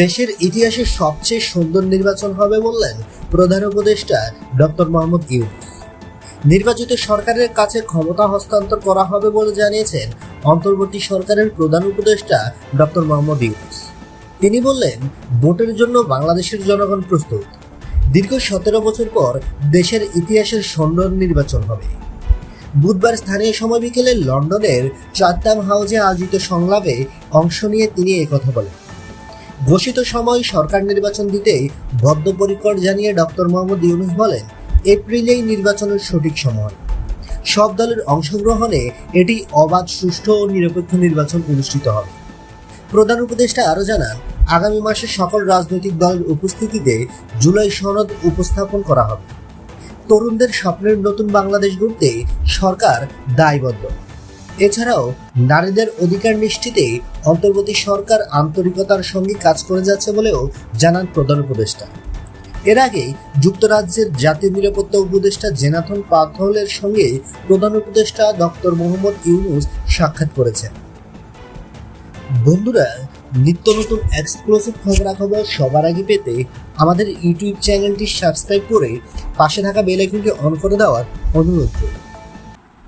দেশের ইতিহাসে সবচেয়ে সুন্দর নির্বাচন হবে বললেন প্রধান উপদেষ্টা ডক্টর মোহাম্মদ ইউনুস। নির্বাচিত সরকারের কাছে ক্ষমতা হস্তান্তর করা হবে বলে জানিয়েছেন অন্তর্বর্তী সরকারের প্রধান উপদেষ্টা ডক্টর মোহাম্মদ ইউনুস। তিনি বললেন, ভোটের জন্য বাংলাদেশের জনগণ প্রস্তুত। দীর্ঘ সতেরো বছর পর দেশের ইতিহাসের সুন্দর নির্বাচন হবে। বুধবার স্থানীয় সময় বিকেলে লন্ডনের চারটাম হাউজে আয়োজিত সংলাপে অংশ নিয়ে তিনি একথা বলেন। ঘোষিত সময় সরকার নির্বাচন দিতে বদ্ধপরিকর জানিয়ে ডক্টর মোহাম্মদ ইউনুস বলেন, এপ্রিলেই নির্বাচনের সঠিক সময়। সব দলের অংশগ্রহণে এটি অবাধ, সুষ্ঠু ও নিরপেক্ষ নির্বাচন অনুষ্ঠিত হবে। প্রধান উপদেষ্টা আরও জানান, আগামী মাসে সকল রাজনৈতিক দলের উপস্থিতিতে জুলাই সনদ উপস্থাপন করা হবে। তরুণদের স্বপ্নের নতুন বাংলাদেশ গড়তে সরকার দায়বদ্ধ। এছাড়াও নারীদের অধিকার নিশ্চিতে অন্তর্বর্তী সরকার আন্তরিকতার সঙ্গে কাজ করে যাচ্ছে বলেও জানান প্রধান উপদেষ্টা। এর আগে যুক্তরাজ্যের জাতীয় নিরাপত্তা উপদেষ্টা জেনাথন পাথলের সঙ্গে প্রধান উপদেষ্টা ডক্টর মোহাম্মদ ইউনুস সাক্ষাৎ করেছেন। বন্ধুরা, নিত্য নতুন এক্সক্লুসিভ খবরাখবর সবার আগে পেতে আমাদের ইউটিউব চ্যানেলটি সাবস্ক্রাইব করে পাশে থাকা বেল আইকনটি অন করে দেওয়ার অনুরোধ করি